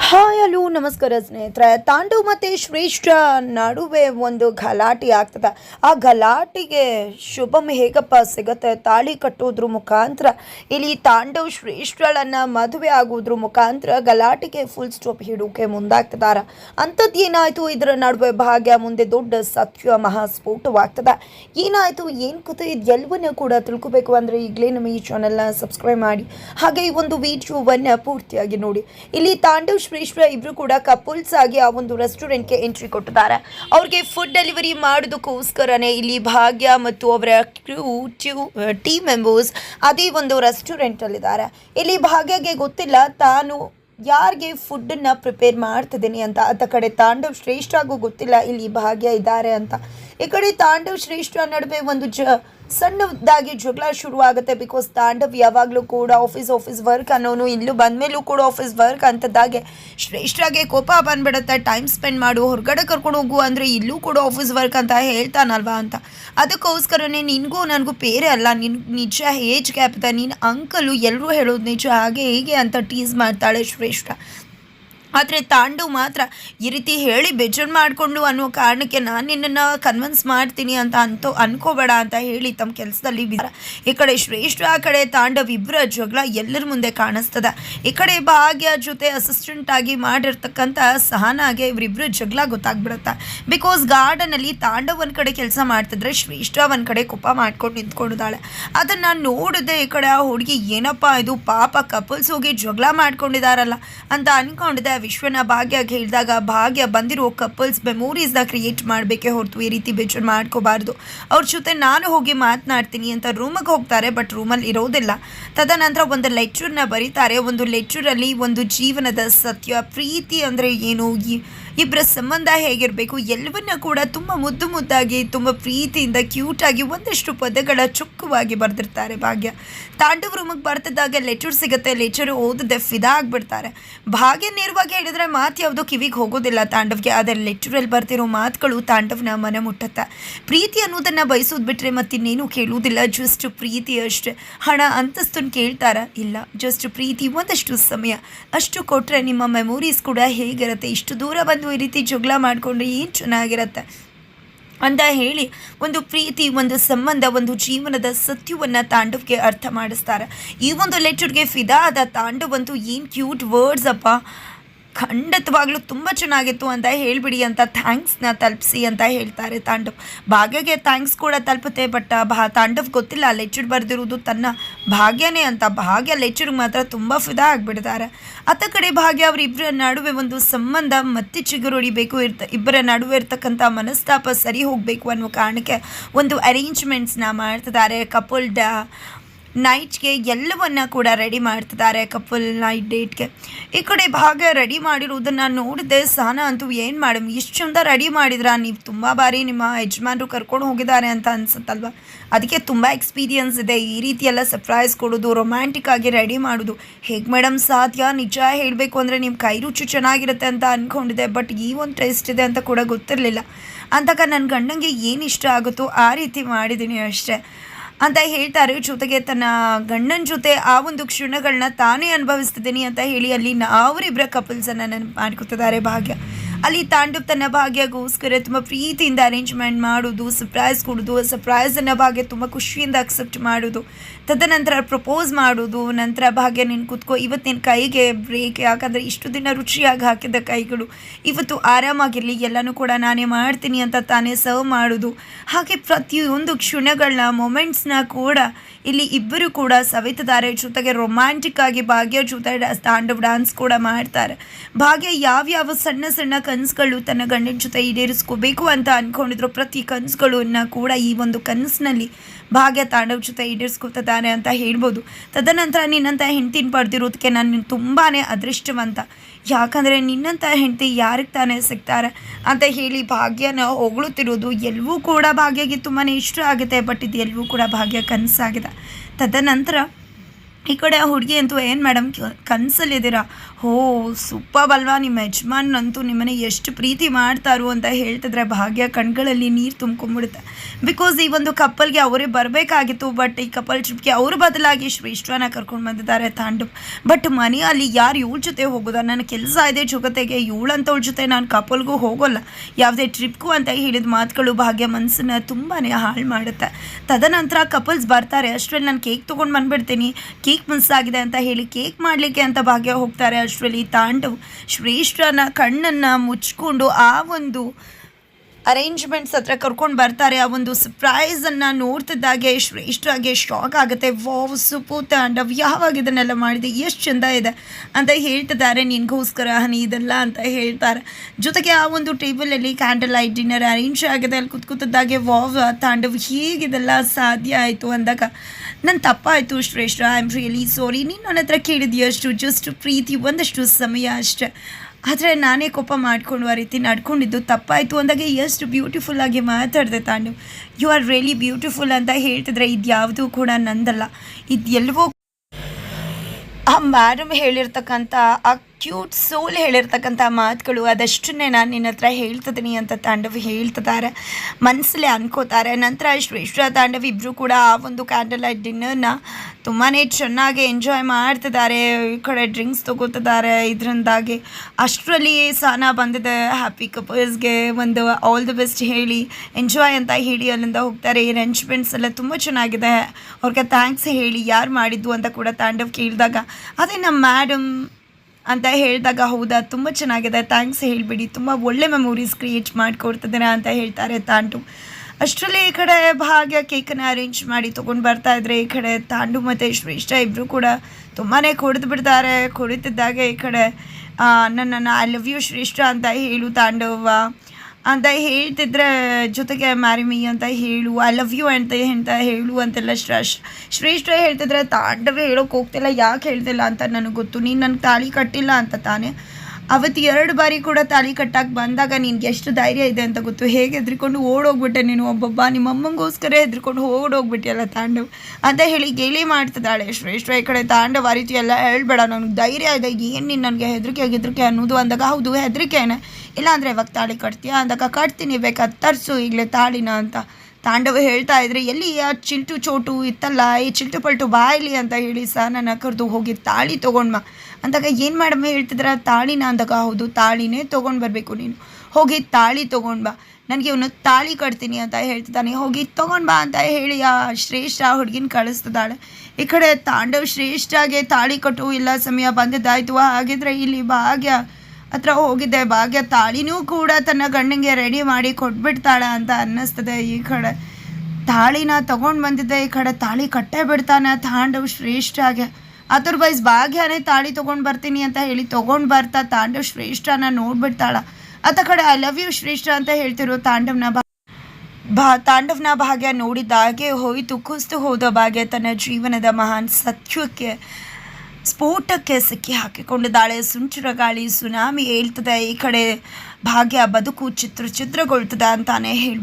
Hi hello ನಮಸ್ಕಾರ ಸ್ನೇಹಿತರೆ. ತಾಂಡು ಮತ್ತು ಶ್ರೇಷ್ಠ ನಡುವೆ ಒಂದು ಗಲಾಟೆ ಆಗ್ತದೆ. ಆ ಗಲಾಟೆಗೆ ಶುಭಮ್ ಹೇಗಪ್ಪ ಸಿಗುತ್ತೆ? ತಾಳಿ ಕಟ್ಟೋದ್ರ ಮುಖಾಂತರ, ಇಲ್ಲಿ ತಾಂಡವ್ ಶ್ರೇಷ್ಠಳನ್ನು ಮದುವೆ ಆಗೋದ್ರ ಮುಖಾಂತರ ಗಲಾಟೆಗೆ ಫುಲ್ ಸ್ಟಾಪ್ ಹಿಡೋಕೆ ಮುಂದಾಗ್ತದಾರ. ಅಂಥದ್ದು ಏನಾಯಿತು? ಇದರ ನಡುವೆ ಭಾಗ್ಯ ಮುಂದೆ ದೊಡ್ಡ ಸತ್ಯ ಮಹಾಸ್ಫೋಟವಾಗ್ತದೆ. ಏನಾಯಿತು? ಏನು ಕತೆ ಇದು ಎಲ್ಲವನ್ನೂ ಕೂಡ ತಿಳ್ಕೊಬೇಕು ಅಂದರೆ ಈಗಲೇ ನಮ್ಮ ಈ ಚಾನಲ್ನ ಸಬ್ಸ್ಕ್ರೈಬ್ ಮಾಡಿ. ಹಾಗೆ ಈ ಒಂದು ವಿಡಿಯೋವನ್ನು ಪೂರ್ತಿಯಾಗಿ ನೋಡಿ. ಇಲ್ಲಿ ತಾಂಡವ್ ಶ್ರೇಷ್ಠ ಇಬ್ರು ಕೂಡ ಕಪಲ್ಸ್ ಆಗಿ ಆ ಒಂದು ರೆಸ್ಟೋರೆಂಟ್ಗೆ ಎಂಟ್ರಿ ಕೊಟ್ಟಿದ್ದಾರೆ. ಅವ್ರಿಗೆ ಫುಡ್ ಡೆಲಿವರಿ ಮಾಡೋದಕ್ಕೋಸ್ಕರನೇ ಇಲ್ಲಿ ಭಾಗ್ಯ ಮತ್ತು ಅವರ ಕ್ರೂ ಟ್ಯೂ ಟೀಮ್ ಮೆಂಬರ್ಸ್ ಅದೇ ಒಂದು ರೆಸ್ಟೋರೆಂಟಲ್ಲಿದ್ದಾರೆ ಇಲ್ಲಿ ಭಾಗ್ಯಗೆ ಗೊತ್ತಿಲ್ಲ, ತಾನು ಯಾರಿಗೆ ಫುಡ್ಡನ್ನು ಪ್ರಿಪೇರ್ ಮಾಡ್ತಿದ್ದೀನಿ ಅಂತ. ಅತ್ತ ಕಡೆ ತಾಂಡವ್ ಶ್ರೇಷ್ಠಗೂ ಗೊತ್ತಿಲ್ಲ, ಇಲ್ಲಿ ಭಾಗ್ಯ ಇದ್ದಾರೆ ಅಂತ. ಈ ಕಡೆ ತಾಂಡವ್ ಶ್ರೇಷ್ಠ ನಡುವೆ ಒಂದು ಜ ಸಣ್ಣದಾಗಿ ಜಗಳ ಶುರುವಾಗುತ್ತೆ ಬಿಕಾಸ್ ತಾಂಡವ್ ಯಾವಾಗಲೂ ಕೂಡ ಆಫೀಸ್ ಆಫೀಸ್ ವರ್ಕ್ ಅನ್ನೋನು ಇಲ್ಲೂ ಬಂದಮೇಲೂ ಕೂಡ ಆಫೀಸ್ ವರ್ಕ್ ಅಂತದಾಗೆ ಶ್ರೇಷ್ಠಾಗೆ ಕೋಪ ಬಂದ್ಬಿಡುತ್ತೆ. ಟೈಮ್ ಸ್ಪೆಂಡ್ ಮಾಡು, ಹೊರಗಡೆ ಕರ್ಕೊಂಡು ಹೋಗು ಅಂದರೆ ಇಲ್ಲೂ ಕೂಡ ಆಫೀಸ್ ವರ್ಕ್ ಅಂತ ಹೇಳ್ತಾನಲ್ವಾ ಅಂತ. ಅದಕ್ಕೋಸ್ಕರನೇ ನಿನಗೂ ನನಗೂ ಬೇರೆ ಅಲ್ಲ, ನಿನ್ ನಿಜ ಏಜ್ ಗ್ಯಾಪ್ ಇದೆ ನೀನು ಅಂಕಲು ಎಲ್ಲರೂ ಹೇಳೋದು ನಿಜ, ಹಾಗೆ ಹೀಗೆ ಅಂತ ಟೀಸ್ ಮಾಡ್ತಾಳೆ ಶ್ರೇಷ್ಠ. ಆದರೆ ತಾಂಡು ಮಾತ್ರ ಈ ರೀತಿ ಹೇಳಿ ಬೇಜಾರು ಮಾಡಿಕೊಂಡು ಅನ್ನೋ ಕಾರಣಕ್ಕೆ ನಾನು ನಿನ್ನನ್ನು ಕನ್ವಿನ್ಸ್ ಮಾಡ್ತೀನಿ ಅಂತ ಅಂತೋ ಅನ್ಕೋಬೇಡ ಅಂತ ಹೇಳಿ ತಮ್ಮ ಕೆಲಸದಲ್ಲಿ ಈ ಕಡೆ ಶ್ರೇಷ್ಠ, ಆ ಕಡೆ ತಾಂಡವ್ ಇಬ್ಬರ ಜಗಳ ಎಲ್ಲರ ಮುಂದೆ ಕಾಣಿಸ್ತದೆ. ಈ ಕಡೆ ಭಾಗ್ಯ ಜೊತೆ ಅಸಿಸ್ಟೆಂಟ್ ಆಗಿ ಮಾಡಿರ್ತಕ್ಕಂಥ ಸಹನಾಗೆ ಇವರಿಬ್ಬರು ಜಗಳ ಗೊತ್ತಾಗ್ಬಿಡುತ್ತೆ. ಬಿಕಾಸ್ ಗಾರ್ಡನಲ್ಲಿ ತಾಂಡವ್ ಒಂದು ಕಡೆ ಕೆಲಸ ಮಾಡ್ತಿದ್ರೆ ಶ್ರೇಷ್ಠ ಒಂದು ಕಡೆ ಕುಪ್ಪ ಮಾಡ್ಕೊಂಡು ನಿಂತ್ಕೊಂಡಿದ್ದಾಳೆ ಅದನ್ನು ನೋಡಿದೆ ಈ ಕಡೆ ಆ ಹುಡುಗಿ ಏನಪ್ಪ ಇದು ಪಾಪ ಕಪಲ್ಸ್ ಹೋಗಿ ಜಗಳ ಮಾಡ್ಕೊಂಡಿದಾರಲ್ಲ ಅಂತ ಅನ್ಕೊಂಡಿದ್ದೆ. ವಿಶ್ವನ ಭಾಗ್ಯ ಹೇಳಿದಾಗ ಭಾಗ್ಯ ಬಂದಿರೋ ಕಪಲ್ಸ್ ಮೆಮೊರೀಸ್ನ ಕ್ರಿಯೇಟ್ ಮಾಡಬೇಕೇ ಹೊರತು ಈ ರೀತಿ ಬೇಜಾರು ಮಾಡ್ಕೋಬಾರ್ದು. ಅವ್ರ ಜೊತೆ ನಾನು ಹೋಗಿ ಮಾತನಾಡ್ತೀನಿ ಅಂತ ರೂಮಿಗೆ ಹೋಗ್ತಾರೆ ಬಟ್ ರೂಮಲ್ಲಿ ಇರೋದಿಲ್ಲ. ತದನಂತರ ಒಂದು ಲೆಕ್ಚರ್ನ ಬರೀತಾರೆ. ಒಂದು ಲೆಕ್ಚರಲ್ಲಿ ಒಂದು ಜೀವನದ ಸತ್ಯ, ಪ್ರೀತಿ ಅಂದರೆ ಏನು? ಇಬ್ಬರ ಸಂಬಂಧ ಹೇಗಿರಬೇಕು, ಎಲ್ಲವನ್ನ ಕೂಡ ತುಂಬ ಮುದ್ದು ಮುದ್ದಾಗಿ, ತುಂಬ ಪ್ರೀತಿಯಿಂದ ಕ್ಯೂಟಾಗಿ ಒಂದಷ್ಟು ಪದಗಳ ಚುಕ್ಕವಾಗಿ ಬರೆದಿರ್ತಾರೆ ಭಾಗ್ಯ. ತಾಂಡವ ರೂಮಿಗೆ ಬರ್ತಿದ್ದಾಗ ಲೆಟರ್ ಸಿಗುತ್ತೆ ಲೆಟರ್ ಓದದೆ ಫಿದಾ ಆಗಿಬಿಡ್ತಾರೆ. ಭಾಗ್ಯ ನೇರವಾಗಿ ಹೇಳಿದ್ರೆ ಮಾತು ಯಾವುದೋ ಕಿವಿಗೆ ಹೋಗೋದಿಲ್ಲ ತಾಂಡವ್ಗೆ, ಆದರೆ ಲೆಟರಲ್ಲಿ ಬರ್ತಿರೋ ಮಾತುಗಳು ತಾಂಡವ್ನ ಮನ ಮುಟ್ಟತ್ತೆ. ಪ್ರೀತಿ ಅನ್ನೋದನ್ನು ಬಯಸೋದು ಬಿಟ್ಟರೆ ಮತ್ತಿನ್ನೇನು ಕೇಳುವುದಿಲ್ಲ ಜಸ್ಟ್ ಪ್ರೀತಿ ಅಷ್ಟೇ. ಹಣ ಅಂತಸ್ತನ್ನು ಕೇಳ್ತಾರ? ಇಲ್ಲ ಜಸ್ಟ್ ಪ್ರೀತಿ ಒಂದಷ್ಟು ಸಮಯ. ಅಷ್ಟು ಕೊಟ್ಟರೆ ನಿಮ್ಮ ಮೆಮೊರೀಸ್ ಕೂಡ ಹೇಗಿರುತ್ತೆ? ಇಷ್ಟು ದೂರ ಬಂದು ಈ ರೀತಿ ಜಗಳ ಮಾಡಿಕೊಂಡ್ರೆ ಏನು ಚೆನ್ನಾಗಿರುತ್ತೆ? ಅಂತ ಹೇಳಿ ಒಂದು ಪ್ರೀತಿ, ಒಂದು ಸಂಬಂಧ, ಒಂದು ಜೀವನದ ಸತ್ಯವನ್ನು ತಾಂಡವ್ಗೆ ಅರ್ಥ ಮಾಡಿಸ್ತಾರೆ. ಈ ಒಂದು ಲೆಟರ್ಗೆ ಫಿದಾ ಆದ ತಾಂಡವಂತೂ ಏನು ಕ್ಯೂಟ್ ವರ್ಡ್ಸ್ ಅಪ್ಪ. ಖಂಡಿತವಾಗ್ಲೂ ತುಂಬ ಚೆನ್ನಾಗಿತ್ತು ಅಂತ ಹೇಳಿಬಿಡಿ ಅಂತ ಥ್ಯಾಂಕ್ಸ್ನ ತಲುಪಿಸಿ ಅಂತ ಹೇಳ್ತಾರೆ ತಾಂಡವ್. ಭಾಗ್ಯಗೆ ಥ್ಯಾಂಕ್ಸ್ ಕೂಡ ತಲುಪುತ್ತೆ ಬಟ್ ಭಾ, ತಾಂಡವ್ ಗೊತ್ತಿಲ್ಲ, ಲೆಚ್ಚರ್ ಬರೆದಿರೋದು ತನ್ನ ಭಾಗ್ಯನೇ ಅಂತ. ಭಾಗ್ಯ, ಲೆಚ್ಚರ್ಗೆ ಮಾತ್ರ ತುಂಬ ಫಿದಾ ಆಗಿಬಿಡ್ತಾರೆ. ಅತ್ತ ಕಡೆ ಭಾಗ್ಯ ಅವರಿಬ್ಬರ ನಡುವೆ ಒಂದು ಸಂಬಂಧ ಮತ್ತೆ ಚಿಗುರೊಡಿಬೇಕು ಇರ್ತ, ಇಬ್ಬರ ನಡುವೆ ಇರ್ತಕ್ಕಂಥ ಮನಸ್ತಾಪ ಸರಿ ಹೋಗಬೇಕು ಅನ್ನೋ ಕಾರಣಕ್ಕೆ ಒಂದು ಅರೇಂಜ್ಮೆಂಟ್ಸ್ನ ಮಾಡ್ತಿದ್ದಾರೆ. ಕಪಲ್ ಡ ನೈಟ್ಗೆ ಎಲ್ಲವನ್ನ ಕೂಡ ರೆಡಿ ಮಾಡ್ತಿದ್ದಾರೆ ಕಪಲ್ ನೈಟ್ ಡೇಟ್ಗೆ. ಈ ಕಡೆ ಭಾಗ ರೆಡಿ ಮಾಡಿರುವುದನ್ನ ನೋಡಿದೆ ಸಾನ ಅಂತೂ ಏನು ಮಾಡಮ್, ಇಷ್ಟು ಚಂದ ರೆಡಿ ಮಾಡಿದ್ರ? ನೀವು ತುಂಬ ಬಾರಿ ನಿಮ್ಮ ಯಜಮಾನರು ಕರ್ಕೊಂಡು ಹೋಗಿದ್ದಾರೆ ಅಂತ ಅನ್ಸುತ್ತಲ್ವ? ಅದಕ್ಕೆ ತುಂಬ ಎಕ್ಸ್ಪೀರಿಯನ್ಸ್ ಇದೆ. ಈ ರೀತಿ ಎಲ್ಲ ಸರ್ಪ್ರೈಸ್ ಕೊಡೋದು ರೊಮ್ಯಾಂಟಿಕ್ ಆಗಿ ರೆಡಿ ಮಾಡೋದು. ಹೇಗೆ ಮೇಡಮ್ ಸಾಧ್ಯ? ನಿಜ ಹೇಳಬೇಕು ಅಂದರೆ ನಿಮ್ಮ ಕೈ ರುಚಿ ಚೆನ್ನಾಗಿರುತ್ತೆ ಅಂತ ಅಂದ್ಕೊಂಡಿದ್ದೆ ಬಟ್ ಈ ಒಂದು ಟೇಸ್ಟ್ ಇದೆ ಅಂತ ಕೂಡ ಗೊತ್ತಿರಲಿಲ್ಲ. ಅಂದಾಗ ನನ್ನ ಗಂಡಂಗೆ ಏನು ಇಷ್ಟ ಆಗುತ್ತೋ ಆ ರೀತಿ ಮಾಡಿದ್ದೀನಿ ಅಷ್ಟೇ. ಅಂತ ಹೇಳ್ತಾರೆ. ಜೊತೆಗೆ ತನ್ನ ಗಂಡನ ಜೊತೆ ಆ ಒಂದು ಕ್ಷಣಗಳನ್ನ ತಾನೇ ಅನುಭವಿಸ್ತಿದ್ದೀನಿ ಅಂತ ಹೇಳಿ ಅಲ್ಲಿ ಅವರಿಬ್ಬರ ಕಪಲ್ಸನ್ನು ನೆನಪು ಮಾಡ್ಕೊತಿದ್ದಾರೆ ಭಾಗ್ಯ. ಅಲ್ಲಿ ತಾಂಡವ್ ತನ್ನ ಭಾಗ್ಯಗೋಸ್ಕರ ತುಂಬ ಪ್ರೀತಿಯಿಂದ ಅರೇಂಜ್ಮೆಂಟ್ ಮಾಡೋದು ಸರ್ಪ್ರೈಸ್ ಕೊಡೋದು ಸರ್ಪ್ರೈಸನ್ನು ಭಾಗ್ಯ ತುಂಬ ಖುಷಿಯಿಂದ ಅಕ್ಸೆಪ್ಟ್ ಮಾಡೋದು. ತದನಂತರ ಪ್ರಪೋಸ್ ಮಾಡೋದು, ನಂತರ ಭಾಗ್ಯ ನೀನು ಕೂತ್ಕೋ ಇವತ್ತು ನಿನ್ನ ಕೈಗೆ ಬ್ರೇಕ್ ಯಾಕಂದರೆ ಇಷ್ಟು ದಿನ ರುಚಿಯಾಗಿ ಹಾಕಿದ ಕೈಗಳು, ಇವತ್ತು ಆರಾಮಾಗಿರಲಿ, ಎಲ್ಲನೂ ಕೂಡ ನಾನೇ ಮಾಡ್ತೀನಿ ಅಂತ ತಾನೇ ಸರ್ವ್ ಮಾಡೋದು. ಹಾಗೆ ಪ್ರತಿಯೊಂದು ಕ್ಷಣಗಳನ್ನ ಮೊಮೆಂಟ್ಸ್ನ ಕೂಡ ಇಲ್ಲಿ ಇಬ್ಬರು ಕೂಡ ಸವಿತಿದ್ದಾರೆ ಜೊತೆಗೆ ರೊಮ್ಯಾಂಟಿಕ್ ಆಗಿ ಭಾಗ್ಯ ಜೊತೆ ತಾಂಡವ್ ಡ್ಯಾನ್ಸ್ ಕೂಡ ಮಾಡ್ತಾರೆ. ಭಾಗ್ಯ ಯಾವ್ಯಾವ ಸಣ್ಣ ಸಣ್ಣ ಕನಸುಗಳು ತನ್ನ ಗಂಡನ ಜೊತೆ ಈಡೇರಿಸ್ಕೋಬೇಕು ಅಂತ ಅಂದ್ಕೊಂಡಿದ್ರು ಪ್ರತಿ ಕನಸುಗಳನ್ನು ಕೂಡ ಈ ಒಂದು ಕನಸಿನಲ್ಲಿ ಭಾಗ್ಯ ತಾಂಡವ್ ಜೊತೆ ಈಡೇರಿಸ್ಕೊತಿದ್ದಾನೆ ಅಂತ ಹೇಳ್ಬೋದು. ತದನಂತರ ನಿನ್ನಂಥ ಹೆಂಡ್ತಿನ ಪಡೆದಿರೋದಕ್ಕೆ ನಾನು ತುಂಬಾ ಅದೃಷ್ಟವಂತ. ಯಾಕಂದರೆ ನಿನ್ನಂಥ ಹೆಂಡತಿ ಯಾರಿಗೆ ತಾನೇ ಸಿಗ್ತಾರೆ ಅಂತ ಹೇಳಿ ಭಾಗ್ಯನ ಹೊಗಳುತ್ತಿರೋದು ಎಲ್ಲವೂ ಕೂಡ ಭಾಗ್ಯಗೆ ತುಂಬಾ ಇಷ್ಟ ಆಗುತ್ತೆ, ಬಟ್ ಇದು ಎಲ್ಲವೂ ಕೂಡ ಭಾಗ್ಯ ಕನಸಾಗಿದೆ. ತದನಂತರ ಈ ಕಡೆ ಆ ಹುಡುಗಿ ಅಂತೂ ಏನು ಮೇಡಮ್ ಕನಸಲ್ಲಿದ್ದೀರಾ ಓ ಸೂಪರ್ ಅಲ್ವಾ ನಿಮ್ಮ ಯಜಮಾನಂತೂ ನಿಮ್ಮನೆ ಎಷ್ಟು ಪ್ರೀತಿ ಮಾಡ್ತಾರೋ ಅಂತ ಹೇಳ್ತಿದ್ರೆ ಭಾಗ್ಯ ಕಣ್ಗಳಲ್ಲಿ ನೀರು ತುಂಬ್ಕೊಂಬಿಡುತ್ತೆ ಬಿಕಾಸ್ ಈ ಒಂದು ಕಪ್ಪಲ್ಗೆ ಅವರೇ ಬರಬೇಕಾಗಿತ್ತು ಬಟ್ ಈ ಕಪಲ್ ಟ್ರಿಪ್ಗೆ ಅವ್ರ ಬದಲಾಗಿ ಶ್ರೇಷ್ಠನ ಕರ್ಕೊಂಡು ಬಂದಿದ್ದಾರೆ ತಾಂಡು. ಬಟ್ ಮನೆಯಲ್ಲಿ ಯಾರು ಇವಳ ಜೊತೆ ಹೋಗೋದ? ನನ್ನ ಕೆಲಸ ಇದೆ ಜೊತೆಗೆ ಇವಳಂಥವ್ಳ ಜೊತೆ ನಾನು ಕಪಲ್ಗೂ ಹೋಗೋಲ್ಲ. ಯಾವುದೇ ಟ್ರಿಪ್ಗೂ ಅಂತ ಹೇಳಿದ ಮಾತುಗಳು ಭಾಗ್ಯ ಮನಸ್ಸನ್ನ ತುಂಬಾ ಹಾಳು ಮಾಡುತ್ತೆ. ತದನಂತರ ಕಪಲ್ಸ್ ಬರ್ತಾರೆ, ಅಷ್ಟರಲ್ಲಿ ನಾನು ಕೇಕ್ ತೊಗೊಂಡು ಬಂದ್ಬಿಡ್ತೀನಿ. ಮಿಸ್ಸಾಗಿದೆ ಅಂತ ಹೇಳಿ ಕೇಕ್ ಮಾಡಲಿಕ್ಕೆ ಅಂತ ಭಾಗ್ಯ ಹೋಗ್ತಾರೆ ಅಷ್ಟರಲ್ಲಿ ತಾಂಡವ್ ಶ್ರೇಷ್ಠನ ಕಣ್ಣನ್ನು ಮುಚ್ಕೊಂಡು ಆ ಒಂದು ಅರೇಂಜ್ಮೆಂಟ್ಸ್ ಹತ್ರ ಕರ್ಕೊಂಡು ಬರ್ತಾರೆ. ಆ ಒಂದು ಸರ್ಪ್ರೈಸನ್ನು ನೋಡ್ತಿದ್ದಾಗೆ ಶ್ರೇಷ್ಠಾಗೆ ಶಾಕ್ ಆಗುತ್ತೆ. ವಾವ್ ಸುಪು ತಾಂಡವ್, ಯಾವಾಗ ಇದನ್ನೆಲ್ಲ ಮಾಡಿದೆ? ಎಷ್ಟು ಚೆಂದ ಇದೆ ಅಂತ ಹೇಳ್ತಿದ್ದಾರೆ. ನಿನಗೋಸ್ಕರ ಹನಿ ಇದೆಲ್ಲ ಅಂತ ಹೇಳ್ತಾರೆ. ಜೊತೆಗೆ ಆ ಒಂದು ಟೇಬಲಲ್ಲಿ ಕ್ಯಾಂಡಲ್ ಲೈಟ್ ಡಿನ್ನರ್ ಅರೇಂಜ್ ಆಗಿದೆ. ಅಲ್ಲಿ ಕೂತ್ಕೂತಿದ್ದಾಗೆ ವಾವ್ ತಾಂಡವ್, ಹೀಗಿದೆಲ್ಲ ಸಾಧ್ಯ ಆಯಿತು? ಅಂದಾಗ ನನ್ನ ತಪ್ಪಾಯಿತು ಶ್ರೇಷ್ಠ ಐ ಆಮ್ ರಿಯಲಿ ಸಾರಿ ನೀನು ನನ್ನ ಹತ್ರ ಕೇಳಿದ್ಯಷ್ಟು ಜಸ್ಟ್ ಪ್ರೀತಿ, ಒಂದಷ್ಟು ಸಮಯ ಅಷ್ಟೆ. ಆದರೆ ನಾನೇ ಕೋಪ ಮಾಡ್ಕೊಂಡು ಆ ರೀತಿ ನಡ್ಕೊಂಡಿದ್ದು ತಪ್ಪಾಯಿತು ಅಂದಾಗ ಎಷ್ಟು ಬ್ಯೂಟಿಫುಲ್ ಆಗಿ ಮಾತಾಡಿದೆ ತಾಂಡು. ಯು ಆರ್ ರಿಯಲಿ ಬ್ಯೂಟಿಫುಲ್ ಅಂತ ಹೇಳ್ತಿದ್ರೆ ಇದು ಯಾವುದೂ ಕೂಡ ನಂದಲ್ಲ. ಇದು ಎಲ್ಲವೂ ಆ ಮ್ಯಾಡಮ್ ಹೇಳಿರ್ತಕ್ಕಂಥ ಆ ಕ್ಯೂಟ್ ಸೋಲ್ ಹೇಳಿರ್ತಕ್ಕಂಥ ಮಾತುಗಳು ಅದಷ್ಟನ್ನೇ ನಾನು ನಿನ್ನ ಹತ್ರ ಹೇಳ್ತಿದ್ದೀನಿ ಅಂತ ತಾಂಡವ್ ಹೇಳ್ತಿದ್ದಾರೆ ಮನಸ್ಸಲ್ಲೇ ಅನ್ಕೋತಾರೆ. ನಂತರ ಶ್ರೇಷ್ಠ ತಾಂಡವ್ ಇಬ್ಬರು ಕೂಡ ಆ ಒಂದು ಕ್ಯಾಂಡಲ್ ಲೈಟ್ ಡಿನ್ನರ್ನ ತುಂಬಾ ಚೆನ್ನಾಗಿ ಎಂಜಾಯ್ ಮಾಡ್ತಿದ್ದಾರೆ. ಈ ಕಡೆ ಡ್ರಿಂಕ್ಸ್ ತೊಗೋತಿದ್ದಾರೆ. ಇದರಿಂದಾಗಿ ಅಷ್ಟರಲ್ಲಿ ಸಾನ ಬಂದಿದೆ. ಹ್ಯಾಪಿ ಕಪಲ್ಸ್ಗೆ ಒಂದು ಆಲ್ ದಿ ಬೆಸ್ಟ್ ಹೇಳಿ ಎಂಜಾಯ್ ಅಂತ ಹೇಳಿ ಅಲ್ಲಿಂದ ಹೋಗ್ತಾರೆ. ಅರೇಂಜ್ಮೆಂಟ್ಸ್ ಎಲ್ಲ ತುಂಬ ಚೆನ್ನಾಗಿದೆ. ಅವ್ರಿಗೆ ಥ್ಯಾಂಕ್ಸ್ ಹೇಳಿ ಯಾರು ಮಾಡಿದ್ದು ಅಂತ ಕೂಡ ತಾಂಡವ್ ಕೇಳಿದಾಗ, ಅದೇ ನಮ್ಮ ಮ್ಯಾಡಮ್ ಅಂತ ಹೇಳಿದಾಗ, ಹೌದಾ, ತುಂಬ ಚೆನ್ನಾಗಿದೆ ಥ್ಯಾಂಕ್ಸ್ ಹೇಳಿಬಿಡಿ. ತುಂಬ ಒಳ್ಳೆ ಮೆಮೊರೀಸ್ ಕ್ರಿಯೇಟ್ ಮಾಡಿಕೊಡ್ತಿದ್ದೀರಾ ಅಂತ ಹೇಳ್ತಾರೆ ತಾಂಡು. ಅಷ್ಟರಲ್ಲಿ ಈ ಕಡೆ ಭಾಗ್ಯ ಕೇಕನ್ನು ಅರೇಂಜ್ ಮಾಡಿ ತೊಗೊಂಡು ಬರ್ತಾ ಇದ್ರೆ ಈ ಕಡೆ ತಾಂಡು ಮತ್ತು ಶ್ರೇಷ್ಠ ಇಬ್ಬರು ಕೂಡ ತುಂಬಾ ಕುಡಿದು ಬಿಡ್ತಾರೆ. ಕುಡಿತಿದ್ದಾಗ ಈ ಕಡೆ ನನ್ನನ್ನು ಐ ಲವ್ ಯು ಶ್ರೇಷ್ಠ ಅಂತ ಹೇಳು ತಾಂಡವ ಅಂತ ಹೇಳ್ತಿದ್ರೆ ಜೊತೆಗೆ ಮ್ಯಾರಿ ಮೀ ಅಂತ ಹೇಳು ಐ ಲವ್ ಯು ಅಂತ ಅಂತ ಹೇಳು ಅಂತೆಲ್ಲ ಶ್ರೇಷ್ಠ ಶ್ರೇಷ್ಠ ಹೇಳ್ತಿದ್ರೆ ತಾಂಡವೇ ಹೇಳೋಕೆ ಹೋಗ್ತಿಲ್ಲ, ಯಾಕೆ ಹೇಳ್ತಿಲ್ಲ ಅಂತ ನನಗೆ ಗೊತ್ತು. ನೀನು ನನಗೆ ತಾಳಿ ಕಟ್ಟಿಲ್ಲ ಅಂತ ತಾನೇ. ಅವತ್ತು ಎರಡು ಬಾರಿ ಕೂಡ ತಾಳಿ ಕಟ್ಟಕ್ಕೆ ಬಂದಾಗ ನಿನ್ಗೆ ಎಷ್ಟು ಧೈರ್ಯ ಇದೆ ಅಂತ ಗೊತ್ತು. ಹೇಗೆ ಹೆದ್ರಿಕೊಂಡು ಓಡೋಗ್ಬಿಟ್ಟೆ ನೀನು? ಒಬ್ಬೊಬ್ಬ ನಿಮ್ಮ ಅಮ್ಮಂಗೋಸ್ಕರ ಹೆದ್ರಿಕೊಂಡು ಓಡೋಗ್ಬಿಟ್ಟಿಯಲ್ಲ ತಾಂಡವ್. ಅಂತ ಹೇಳಿ ಗೇಲಿ ಮಾಡ್ತಿದ್ದಾಳೆ ಶ್ರೇಷ್ಠ ಈ ಕಡೆ ತಾಂಡವ್. ಆ ರೀತಿ ಎಲ್ಲ ಹೇಳ್ಬೇಡ ನನಗೆ ಧೈರ್ಯ ಇದೆ. ಏನು ನೀನು ನನಗೆ ಹೆದರಿಕೆ ಹೆದರಿಕೆ ಅನ್ನೋದು ಅಂದಾಗ, ಹೌದು, ಹೆದರಿಕೆನೆ. ಇಲ್ಲಾಂದರೆ ಇವಾಗ ತಾಳಿ ಕಟ್ತೀಯಾ? ಅಂದಾಗ, ಕಟ್ತೀನಿ ಬೇಕಾದ ತರಿಸು ಈಗಲೇ ತಾಳಿನ ಅಂತ. ತಾಂಡವ ಹೇಳ್ತಾ ಇದ್ರೆ, ಎಲ್ಲಿ ಆ ಚಿಲ್ಟು ಚೋಟು ಇತ್ತಲ್ಲ, ಈ ಚಿಲ್ಟು ಪಲ್ಟು ಬಾಯ್ಲಿ ಅಂತ ಹೇಳಿ ಸಹ ನನ್ನ ಕರೆದು ಹೋಗಿ ತಾಳಿ ತೊಗೊಂಡ್ಮ ಅಂದಾಗ ಏನು ಮಾಡಮ್ಮ ಹೇಳ್ತಿದ್ರ, ತಾಳಿನ ಅಂದಾಗ, ಹೌದು, ತಾಳಿನೇ ತೊಗೊಂಡು ಬರಬೇಕು ನೀನು. ಹೋಗಿ ತಾಳಿ ತೊಗೊಂಡು ಬಾ. ನನಗೆ ಇವನು ತಾಳಿ ಕಟ್ತೀನಿ ಅಂತ ಹೇಳ್ತಿದ್ದಾನೆ. ಹೋಗಿ ತೊಗೊಂಡು ಬಾ ಅಂತ ಹೇಳಿ ಆ ಶ್ರೇಷ್ಠ ಹುಡುಗಿನ ಕಳಿಸ್ತಿದ್ದಾಳೆ. ಈ ಕಡೆ ತಾಂಡವ್ ಶ್ರೇಷ್ಠಗೆ ತಾಳಿ ಕಟ್ಟು, ಇಲ್ಲ ಸಮಯ ಬಂದಿದ್ದಾಯ್ತು, ಹಾಗಿದ್ರೆ ಇಲ್ಲಿ ಭಾಗ್ಯ ಹತ್ರ ಹೋಗಿದ್ದೆ ಭಾಗ್ಯ ತಾಳಿನೂ ಕೂಡ ತನ್ನ ಗಂಡಂಗೆ ರೆಡಿ ಮಾಡಿ ಕೊಟ್ಬಿಡ್ತಾಳೆ ಅಂತ ಅನ್ನಿಸ್ತದೆ ಈ ಕಡೆ. ತಾಳಿನ ತಗೊಂಡು ಬಂದಿದ್ದೆ ಈ ಕಡೆ ತಾಳಿ ಕಟ್ಟೇ ಬಿಡ್ತಾನೆ ತಾಂಡವ್ ಶ್ರೇಷ್ಠಗೆ. ಅದರ್ವೈಸ್ ಭಾಗ್ಯನೇ ತಾಳಿ ತೊಗೊಂಡು ಬರ್ತೀನಿ ಅಂತ ಹೇಳಿ ತೊಗೊಂಡು ಬರ್ತಾ ತಾಂಡವ್ ಶ್ರೇಷ್ಠನ ನೋಡ್ಬಿಡ್ತಾಳ. ಆತ ಕಡೆ ಐ ಲವ್ ಯು ಶ್ರೇಷ್ಠ ಅಂತ ಹೇಳ್ತಿರೋ ತಾಂಡವ್ನ ಭಾ, ತಾಂಡವ್ನ ಭಾಗ್ಯ ನೋಡಿದಾಗೆ ಹೋಯಿತು, ಕುಸ್ತು ಹೋದ ಭಾಗ್ಯ ತನ್ನ ಜೀವನದ ಮಹಾನ್ ಸತ್ಯಕ್ಕೆ, ಸ್ಫೋಟಕ್ಕೆ ಸಿಕ್ಕಿ ಹಾಕಿಕೊಂಡಿದ್ದಾಳೆ. ಸುಂಚುರ ಗಾಳಿ, ಸುನಾಮಿ ಹೇಳ್ತದೆ ಈ ಕಡೆ ಭಾಗ್ಯ ಬದುಕು ಚಿತ್ರ ಚಿತ್ರಗೊಳ್ತದೆ ಅಂತಾನೆ ಹೇಳ್ಬೋದು